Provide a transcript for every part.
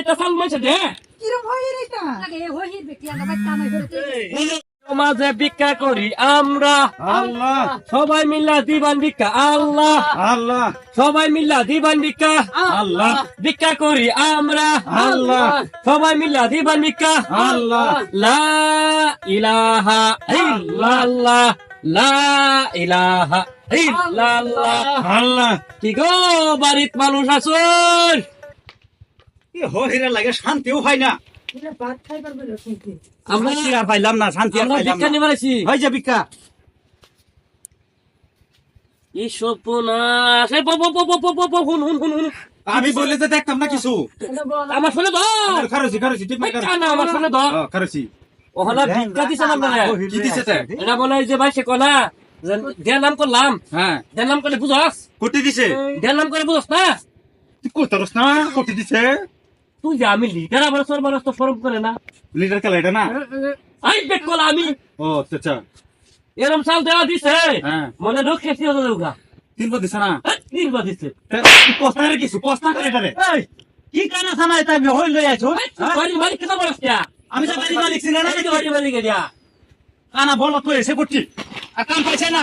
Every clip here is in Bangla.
এটা চাল মাইছে দে। কিরম রে এটা? সমাজে ভিক্ষা করি আমরা। আল্লাহ। সবাই মিল্লা দিবান ভিক্ষা আল্লাহ। আল্লাহ। সবাই মিল্লা দিবান ভিক্ষা আল্লাহ। ভিক্ষা করি আমরা। আল্লাহ। সবাই মিল্লা দিবান ভিক্ষা আল্লাহ। লা ইলাহা ইল্লাল্লাহ লা ইলাহা ইল্লাল্লাহ। আল্লাহ। কি গো বাড়িত মানুষ আছেন শান্তিও ভিক্ষা যে আমি তো দেখতাম না কিছু। আমার শুনে খারসি বলে মানে? যে ভাই সে কলা। নাম করলাম। হ্যাঁ। নাম করলে বুঝস? কোটি দিছে? দেড় নাম করে বুঝস না? তুই না দিছে? তুই যে আমি লিডার আমার সর মানুষ তো ফরম করে না। লিডার খেলা এটা না? আই বেট কল আমি। ও আচ্ছা আচ্ছা। এরম সাল দেওয়া দিছে। হ্যাঁ। মনে ঢোক খেতে হতো দেউগা তিন বার দিছে না? নির্বা দিছে। কস্তা রে কিছু কস্তা করে এটা রে। কি কানা সানা এটা আমি হই লই আছো এই, বাড়ি মালিক কেন দিয়া আমি তো বাড়ি মালিক ছিলাম না। তো বাড়ি মালিক কানা বল তো এসে করছি আর কাম পাইছে না?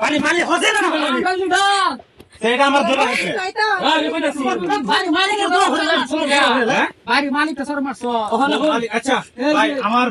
পানি মানি হসে না সেটা আমার দোলা আছে আরে আমি আর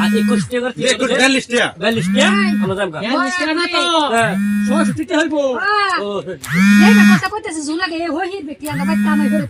আর একুশ টাকা। বিয়াল্লিশ টাকা বিয়াল্লিশ টাকা আমরা হ্যাঁ। দাম হ্যাঁ, বিয়াল্লিশ টাকা না তো। হ্যাঁ। ষষ্ঠীতে হইব। কথা কইতেছে জুলাকে হই বেটি আমরা কামাই করে